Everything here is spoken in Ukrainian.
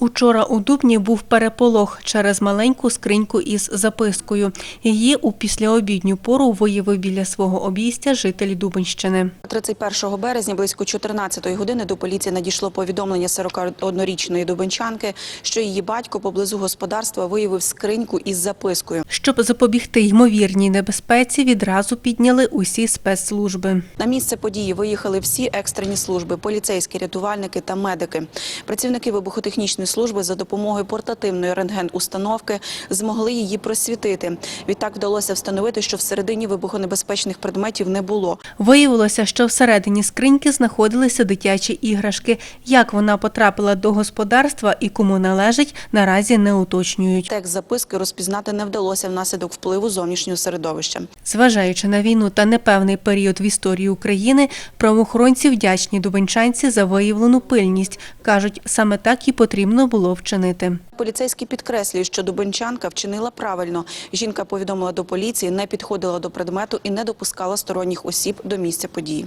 Учора у Дубні був переполох через маленьку скриньку із запискою. Її у післяобідню пору виявив біля свого обійстя житель Дубенщини. 31 березня близько 14 години до поліції надійшло повідомлення 41-річної дубенчанки, що її батько поблизу господарства виявив скриньку із запискою. Щоб запобігти ймовірній небезпеці, відразу підняли усі спецслужби. На місце події виїхали всі екстрені служби, поліцейські, рятувальники та медики. Працівники вибухотехнічної служби за допомогою портативної рентген-установки змогли її просвітити. Відтак вдалося встановити, що всередині вибухонебезпечних предметів не було. Виявилося, що всередині скриньки знаходилися дитячі іграшки. Як вона потрапила до господарства і кому належить, наразі не уточнюють. Текст записки розпізнати не вдалося внаслідок впливу зовнішнього середовища. Зважаючи на війну та непевний період в історії України, правоохоронці вдячні дубенчанці за виявлену пильність. Кажуть, саме так і потрібно було вчинити. Поліцейські підкреслюють, що дубенчанка вчинила правильно. Жінка повідомила до поліції, не підходила до предмету і не допускала сторонніх осіб до місця події.